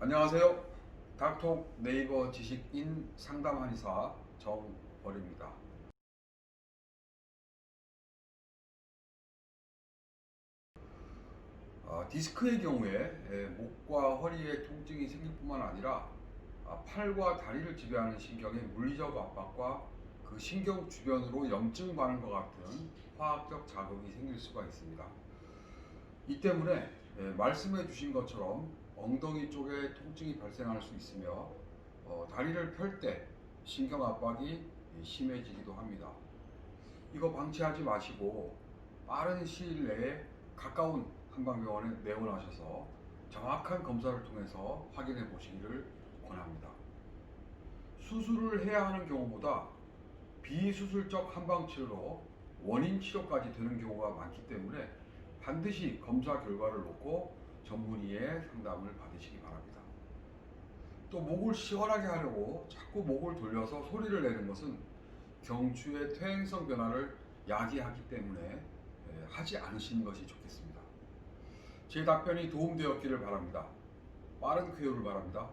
안녕하세요. 닥톡 네이버 지식인 상담 한의사 정벌입니다. 아, 디스크의 경우에 에, 목과 허리에 통증이 생길 뿐만 아니라 아, 팔과 다리를 지배하는 신경의 물리적 압박과 그 신경 주변으로 염증 반응과 같은 화학적 자극이 생길 수가 있습니다. 이 때문에 예, 말씀해 주신 것처럼 엉덩이 쪽에 통증이 발생할 수 있으며 어, 다리를 펼 때 신경 압박이 심해지기도 합니다. 이거 방치하지 마시고 빠른 시일 내에 가까운 한방병원에 내원하셔서 정확한 검사를 통해서 확인해 보시기를 권합니다. 수술을 해야 하는 경우보다 비수술적 한방치료로 원인 치료까지 되는 경우가 많기 때문에 반드시 검사 결과를 놓고 전문의의 상담을 받으시기 바랍니다. 또 목을 시원하게 하려고 자꾸 목을 돌려서 소리를 내는 것은 경추의 퇴행성 변화를 야기하기 때문에 에, 하지 않으시는 것이 좋겠습니다. 제 답변이 도움되었기를 바랍니다. 빠른 쾌유를 바랍니다.